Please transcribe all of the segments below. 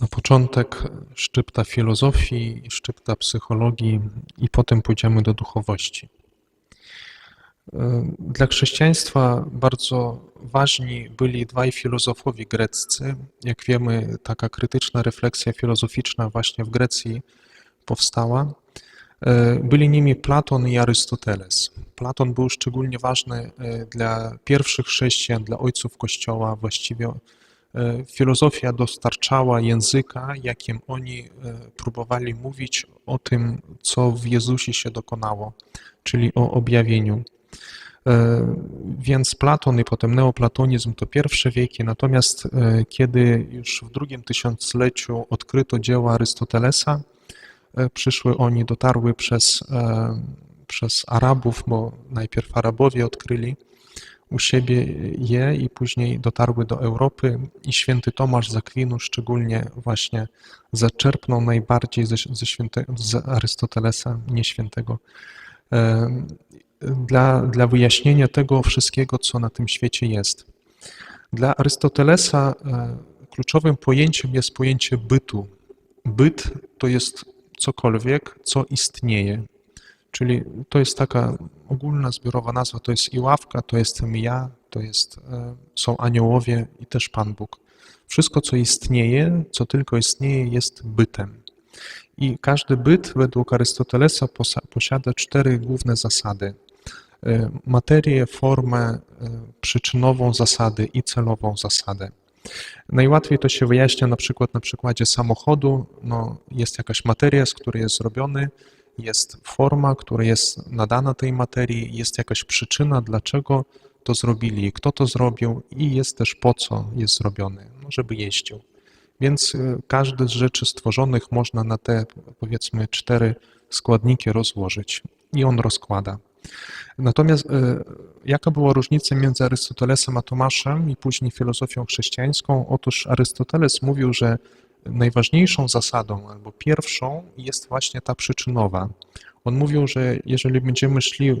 Na początek szczypta filozofii, szczypta psychologii i potem pójdziemy do duchowości. Dla chrześcijaństwa bardzo ważni byli dwaj filozofowie greccy. Jak wiemy, taka krytyczna refleksja filozoficzna właśnie w Grecji powstała. Byli nimi Platon i Arystoteles. Platon był szczególnie ważny dla pierwszych chrześcijan, dla ojców Kościoła, właściwie filozofia dostarczała języka, jakim oni e, próbowali mówić o tym, co w Jezusie się dokonało, czyli o objawieniu. E, więc Platon i potem neoplatonizm to pierwsze wieki, natomiast kiedy już w drugim tysiącleciu odkryto dzieła Arystotelesa, przyszły oni, dotarły przez, przez Arabów, bo najpierw Arabowie odkryli, u siebie je i później dotarły do Europy i święty Tomasz z Akwinu szczególnie właśnie zaczerpnął najbardziej ze, ze, święte, z Arystotelesa, nie świętego, dla, dla wyjaśnienia tego wszystkiego, co na tym świecie jest. Dla Arystotelesa e, kluczowym pojęciem jest pojęcie bytu. Byt to jest cokolwiek, co istnieje. Czyli to jest taka ogólna, zbiorowa nazwa, to jest i ławka, to jestem ja, to jest, e, są aniołowie i też Pan Bóg. Wszystko, co istnieje, co tylko istnieje, jest bytem. I każdy byt według Arystotelesa posiada cztery główne zasady. E, materię, formę, e, przyczynową zasadę i celową zasadę. Najłatwiej to się wyjaśnia na przykład na przykładzie samochodu. No, jest jakaś materia, z której jest zrobiony, jest forma, która jest nadana tej materii, jest jakaś przyczyna, dlaczego to zrobili, kto to zrobił i jest też po co jest zrobiony, no, żeby jeździł. Więc y, każde z rzeczy stworzonych można na te powiedzmy cztery składniki rozłożyć i on rozkłada. Natomiast y, jaka była różnica między Arystotelesem a Tomaszem i później filozofią chrześcijańską? Otóż Arystoteles mówił, że najważniejszą zasadą albo pierwszą jest właśnie ta przyczynowa. On mówił, że jeżeli będziemy szli e,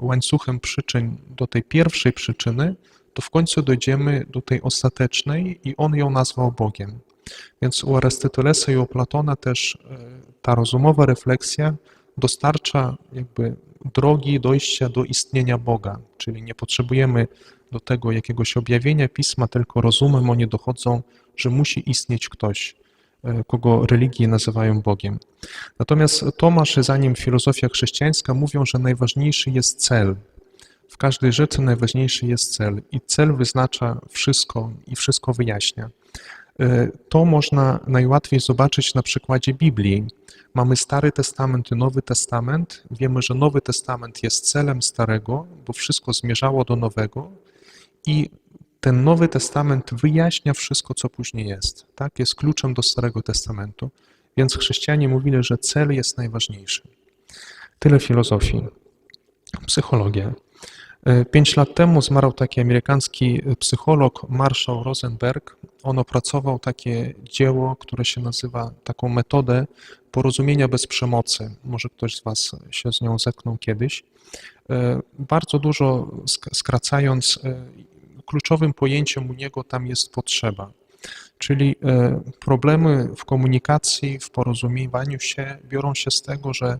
łańcuchem przyczyn do tej pierwszej przyczyny, to w końcu dojdziemy do tej ostatecznej i on ją nazwał Bogiem. Więc u Arystotelesa i u Platona też e, ta rozumowa refleksja dostarcza jakby drogi dojścia do istnienia Boga, czyli nie potrzebujemy do tego jakiegoś objawienia pisma, tylko rozumem oni dochodzą, że musi istnieć ktoś, e, kogo religie nazywają Bogiem. Natomiast Tomasz, zanim filozofia chrześcijańska, mówią, że najważniejszy jest cel. W każdej rzeczy najważniejszy jest cel i cel wyznacza wszystko i wszystko wyjaśnia. E, to można najłatwiej zobaczyć na przykładzie Biblii. Mamy Stary Testament i Nowy Testament. Wiemy, że Nowy Testament jest celem Starego, bo wszystko zmierzało do Nowego i ten Nowy Testament wyjaśnia wszystko, co później jest. Tak? Jest kluczem do Starego Testamentu. Więc chrześcijanie mówili, że cel jest najważniejszy. Tyle filozofii. Psychologia. E, pięć lat temu zmarł taki amerykański psycholog Marshall Rosenberg. On opracował takie dzieło, które się nazywa taką metodę porozumienia bez przemocy. Może ktoś z Was się z nią zetknął kiedyś. E, bardzo dużo skracając, e, kluczowym pojęciem u niego tam jest potrzeba. Czyli problemy w komunikacji, w porozumiewaniu się biorą się z tego, że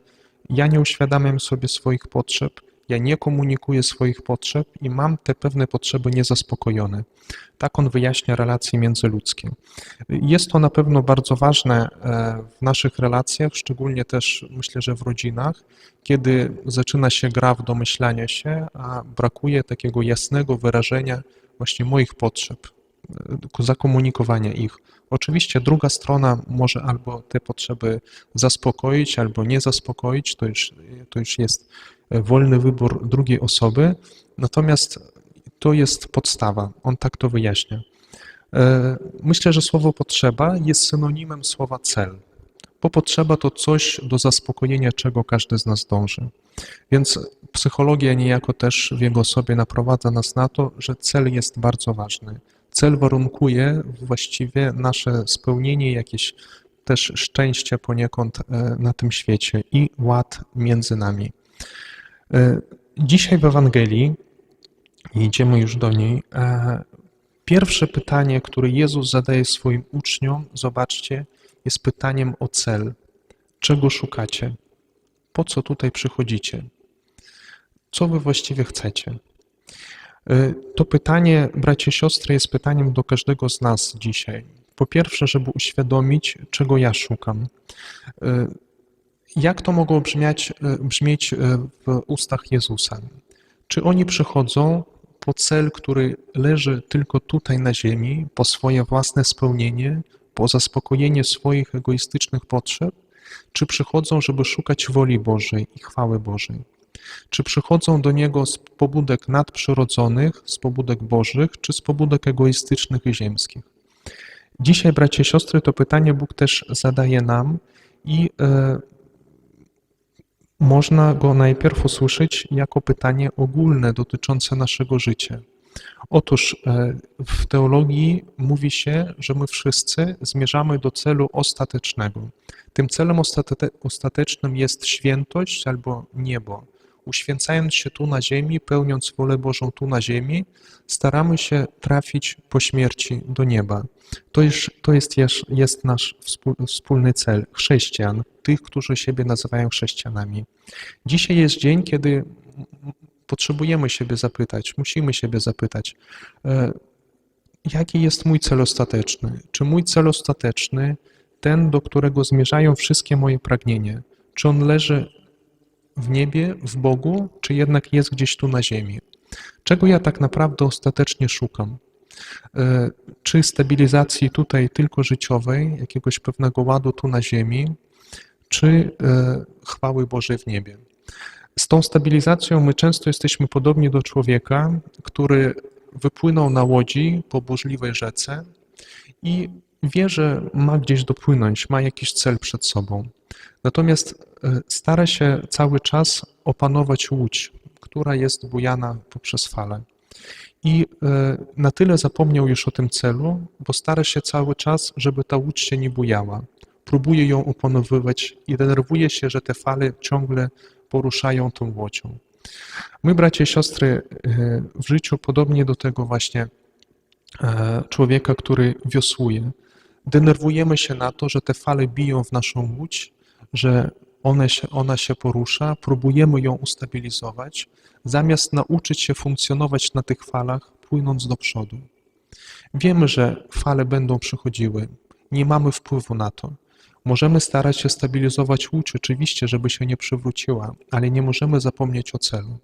ja nie uświadamiam sobie swoich potrzeb, ja nie komunikuję swoich potrzeb i mam te pewne potrzeby niezaspokojone. Tak on wyjaśnia relacje międzyludzkie. Jest to na pewno bardzo ważne e, w naszych relacjach, szczególnie też myślę, że w rodzinach, kiedy zaczyna się gra w domyślanie się, a brakuje takiego jasnego wyrażenia właśnie moich potrzeb, e, zakomunikowania ich. Oczywiście druga strona może albo te potrzeby zaspokoić, albo nie zaspokoić, to już, to już jest wolny wybór drugiej osoby, natomiast to jest podstawa, on tak to wyjaśnia. E, myślę, że słowo potrzeba jest synonimem słowa cel, bo potrzeba to coś do zaspokojenia, czego każdy z nas dąży. Więc psychologia niejako też w jego osobie naprowadza nas na to, że cel jest bardzo ważny. Cel warunkuje właściwie nasze spełnienie, jakieś też szczęście poniekąd e, na tym świecie i ład między nami. E, dzisiaj w Ewangelii, idziemy już do niej, e, Pierwsze pytanie, które Jezus zadaje swoim uczniom, zobaczcie, jest pytaniem o cel. Czego szukacie? Po co tutaj przychodzicie? Co wy właściwie chcecie? Y, To pytanie, bracie, siostry, jest pytaniem do każdego z nas dzisiaj. Po pierwsze, żeby uświadomić, czego ja szukam. Jak to mogło brzmiać, y, brzmieć y, w ustach Jezusa? Czy oni przychodzą po cel, który leży tylko tutaj na ziemi, po swoje własne spełnienie, po zaspokojenie swoich egoistycznych potrzeb? Czy przychodzą, żeby szukać woli Bożej i chwały Bożej? Czy przychodzą do Niego z pobudek nadprzyrodzonych, z pobudek bożych, czy z pobudek egoistycznych i ziemskich? Dzisiaj, bracie i siostry, to pytanie Bóg też zadaje nam i e, można go najpierw usłyszeć jako pytanie ogólne dotyczące naszego życia. Otóż e, w teologii mówi się, że my wszyscy zmierzamy do celu ostatecznego. Tym celem ostate- ostatecznym jest świętość albo niebo. Uświęcając się tu na ziemi, pełniąc wolę Bożą tu na ziemi, staramy się trafić po śmierci do nieba. To jest, to jest, jest, nasz wspól- wspólny cel chrześcijan, tych, którzy siebie nazywają chrześcijanami. Dzisiaj jest dzień, kiedy potrzebujemy siebie zapytać, musimy siebie zapytać, e, jaki jest mój cel ostateczny? Czy mój cel ostateczny, ten, do którego zmierzają wszystkie moje pragnienia, czy on leży w niebie, w Bogu, czy jednak jest gdzieś tu na ziemi? Czego ja tak naprawdę ostatecznie szukam? E, Czy stabilizacji tutaj tylko życiowej, jakiegoś pewnego ładu tu na ziemi, czy e, chwały Bożej w niebie? Z tą stabilizacją my często jesteśmy podobni do człowieka, który wypłynął na łodzi po burzliwej rzece i wie, że ma gdzieś dopłynąć, ma jakiś cel przed sobą. Natomiast e, stara się cały czas opanować łódź, która jest bujana poprzez fale. I e, na tyle zapomniał już o tym celu, bo stara się cały czas, żeby ta łódź się nie bujała. Próbuje ją opanowywać i denerwuje się, że te fale ciągle poruszają tą łodzią. My, bracia i siostry, e, w życiu podobnie do tego właśnie człowieka, który wiosłuje, denerwujemy się na to, że te fale biją w naszą łódź, że one się, ona się porusza, próbujemy ją ustabilizować, zamiast nauczyć się funkcjonować na tych falach, płynąc do przodu. Wiemy, że fale będą przychodziły, nie mamy wpływu na to. Możemy starać się stabilizować łódź, oczywiście, żeby się nie przewróciła, ale nie możemy zapomnieć o celu.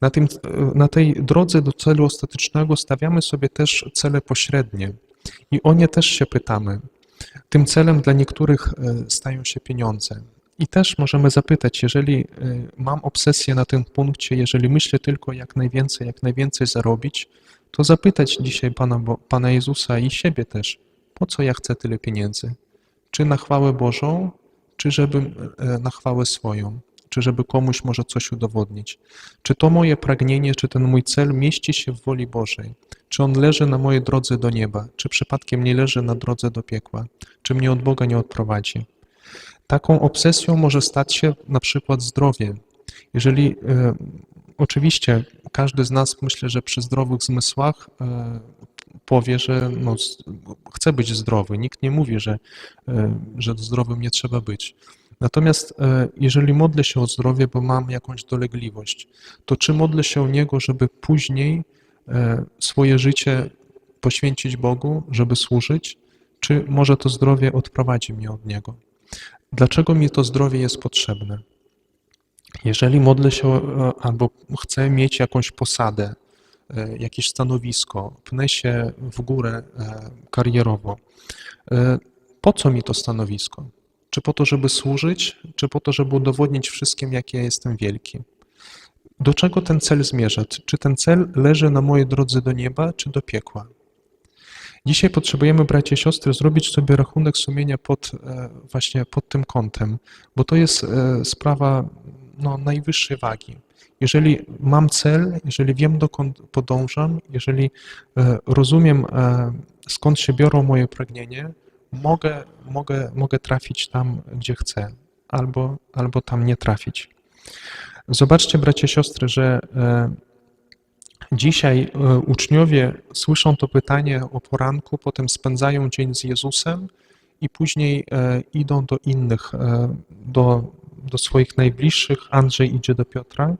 Na, tym, na tej drodze do celu ostatecznego stawiamy sobie też cele pośrednie i o nie też się pytamy. Tym celem dla niektórych e, stają się pieniądze. I też możemy zapytać, jeżeli e, mam obsesję na tym punkcie, jeżeli myślę tylko jak najwięcej, jak najwięcej zarobić, to zapytać dzisiaj Pana, Pana Jezusa i siebie też, po co ja chcę tyle pieniędzy? Czy na chwałę Bożą, czy żeby e, na chwałę swoją? Czy żeby komuś może coś udowodnić? Czy to moje pragnienie, czy ten mój cel mieści się w woli Bożej? Czy on leży na mojej drodze do nieba? Czy przypadkiem nie leży na drodze do piekła? Czy mnie od Boga nie odprowadzi? Taką obsesją może stać się na przykład zdrowie. Jeżeli e, oczywiście każdy z nas myślę, że przy zdrowych zmysłach e, powie, że no, chce być zdrowy. Nikt nie mówi, że, e, że zdrowym nie trzeba być. Natomiast e, jeżeli modlę się o zdrowie, bo mam jakąś dolegliwość, to czy modlę się o niego, żeby później e, swoje życie poświęcić Bogu, żeby służyć, czy może to zdrowie odprowadzi mnie od niego? Dlaczego mi to zdrowie jest potrzebne? Jeżeli modlę się e, albo chcę mieć jakąś posadę, jakieś stanowisko, pnę się w górę karierowo, po co mi to stanowisko? Czy po to, żeby służyć, czy po to, żeby udowodnić wszystkim, jak ja jestem wielki? Do czego ten cel zmierza? Czy ten cel leży na mojej drodze do nieba, czy do piekła? Dzisiaj potrzebujemy, bracia i siostry, zrobić sobie rachunek sumienia pod, e, właśnie pod tym kątem, bo to jest e, sprawa no, najwyższej wagi. Jeżeli mam cel, jeżeli wiem, dokąd podążam, jeżeli e, rozumiem, skąd się biorą moje pragnienie, mogę, mogę, mogę trafić tam, gdzie chcę, albo, albo tam nie trafić. Zobaczcie, bracia i siostry, że e, Dzisiaj e, uczniowie słyszą to pytanie o poranku, potem spędzają dzień z Jezusem i później e, idą do innych, do, do swoich najbliższych. Andrzej idzie do Piotra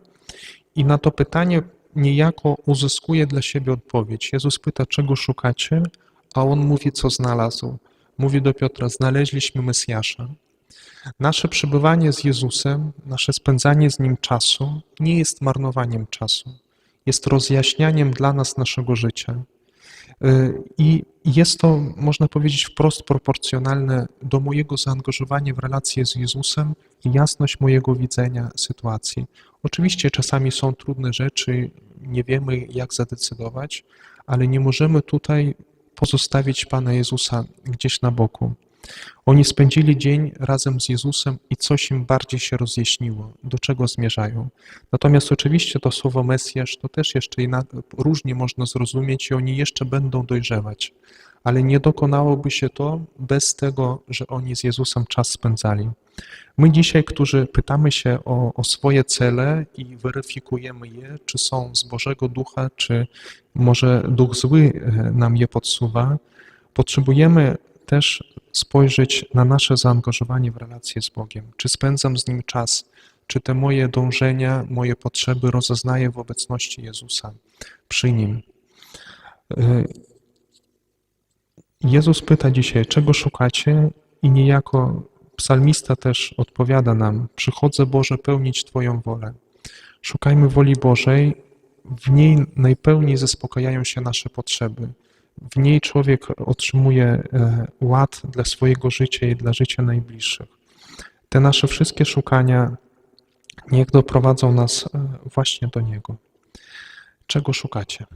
i na to pytanie niejako uzyskuje dla siebie odpowiedź. Jezus pyta, czego szukacie, a on mówi, co znalazł. Mówi do Piotra, znaleźliśmy Mesjasza. Nasze przebywanie z Jezusem, nasze spędzanie z Nim czasu nie jest marnowaniem czasu, jest rozjaśnianiem dla nas naszego życia. Y, I jest to, można powiedzieć, wprost proporcjonalne do mojego zaangażowania w relacje z Jezusem i jasność mojego widzenia sytuacji. Oczywiście czasami są trudne rzeczy, nie wiemy, jak zadecydować, ale nie możemy tutaj pozostawić Pana Jezusa gdzieś na boku. Oni spędzili dzień razem z Jezusem i coś im bardziej się rozjaśniło, do czego zmierzają. Natomiast oczywiście to słowo Mesjasz to też jeszcze różnie można zrozumieć i oni jeszcze będą dojrzewać, ale nie dokonałoby się to bez tego, że oni z Jezusem czas spędzali. My dzisiaj, którzy pytamy się o, o swoje cele i weryfikujemy je, czy są z Bożego Ducha, czy może Duch Zły e, nam je podsuwa, potrzebujemy też spojrzeć na nasze zaangażowanie w relacje z Bogiem. Czy spędzam z Nim czas? Czy te moje dążenia, moje potrzeby rozeznaję w obecności Jezusa, przy Nim? Jezus pyta dzisiaj, czego szukacie? I niejako psalmista też odpowiada nam: Przychodzę Boże pełnić Twoją wolę. Szukajmy woli Bożej, w niej najpełniej zaspokajają się nasze potrzeby. W niej człowiek otrzymuje e, ład dla swojego życia i dla życia najbliższych. Te nasze wszystkie szukania niech doprowadzą nas e, właśnie do Niego. Czego szukacie?